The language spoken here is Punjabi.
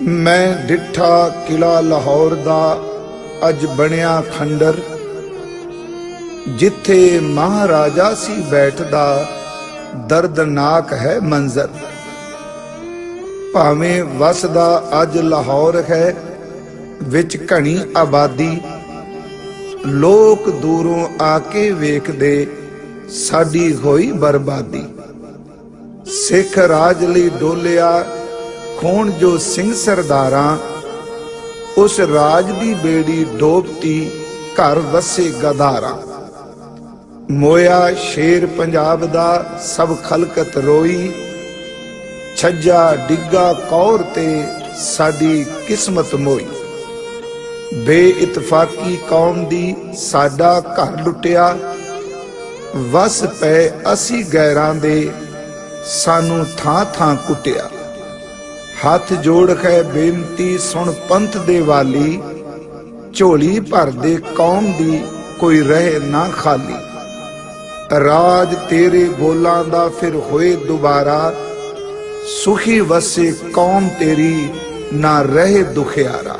ਮੈਂ ਡਿੱਠਾ ਕਿਲਾ ਲਾਹੌਰ ਦਾ ਅੱਜ ਬਣਿਆ ਖੰਡਰ, ਜਿੱਥੇ ਮਹਾਰਾਜਾ ਸੀ ਬੈਠਦਾ, ਦਰਦਨਾਕ ਹੈ ਮੰਜ਼ਰ। ਭਾਵੇਂ ਵਸਦਾ ਅੱਜ ਲਾਹੌਰ ਹੈ, ਵਿੱਚ ਘਣੀ ਆਬਾਦੀ, ਲੋਕ ਦੂਰੋਂ ਆ ਕੇ ਵੇਖਦੇ, ਸਾਡੀ ਹੋਈ ਬਰਬਾਦੀ। ਸਿੱਖ ਰਾਜ ਲਈ ਡੋਲਿਆ ਖੋਣ ਜੋ ਸਿੰਘ ਸਰਦਾਰਾਂ, ਉਸ ਰਾਜ ਦੀ ਬੇੜੀ ਡੋਬਤੀ, ਘਰ ਵਸੇ ਗਦਾਰਾਂ ਮੋਇਆ ਸ਼ੇਰ ਪੰਜਾਬ ਦਾ ਸਭ ਖਲਕਤ ਰੋਈ, ਛੱਜਾ ਡਿੱਗਾ ਕੌਰ ਤੇ ਸਾਡੀ ਕਿਸਮਤ ਮੋਈ। ਬੇਇਤਫਾਕੀ ਕੌਮ ਦੀ ਸਾਡਾ ਘਰ ਲੁੱਟਿਆ, ਵਸ ਪਏ ਅਸੀਂ ਗੈਰਾਂ ਦੇ, ਸਾਨੂੰ ਥਾਂ ਥਾਂ ਕੁੱਟਿਆ। ਹੱਥ ਜੋੜ ਕੇ ਬੇਨਤੀ ਸੁਣ ਪੰਥ ਦੇ ਵਾਲੀ, ਝੋਲੀ ਭਰ ਦੇ ਕੌਮ ਦੀ ਕੋਈ ਰਹਿ ਨਾ ਖਾਲੀ। ਰਾਜ ਤੇਰੇ ਬੋਲਾਂ ਦਾ ਫਿਰ ਹੋਏ ਦੁਬਾਰਾ, ਸੁਖੀ ਵਸੇ ਕੌਮ ਤੇਰੀ ਨਾ ਰਹੇ ਦੁਖਿਆਰਾ।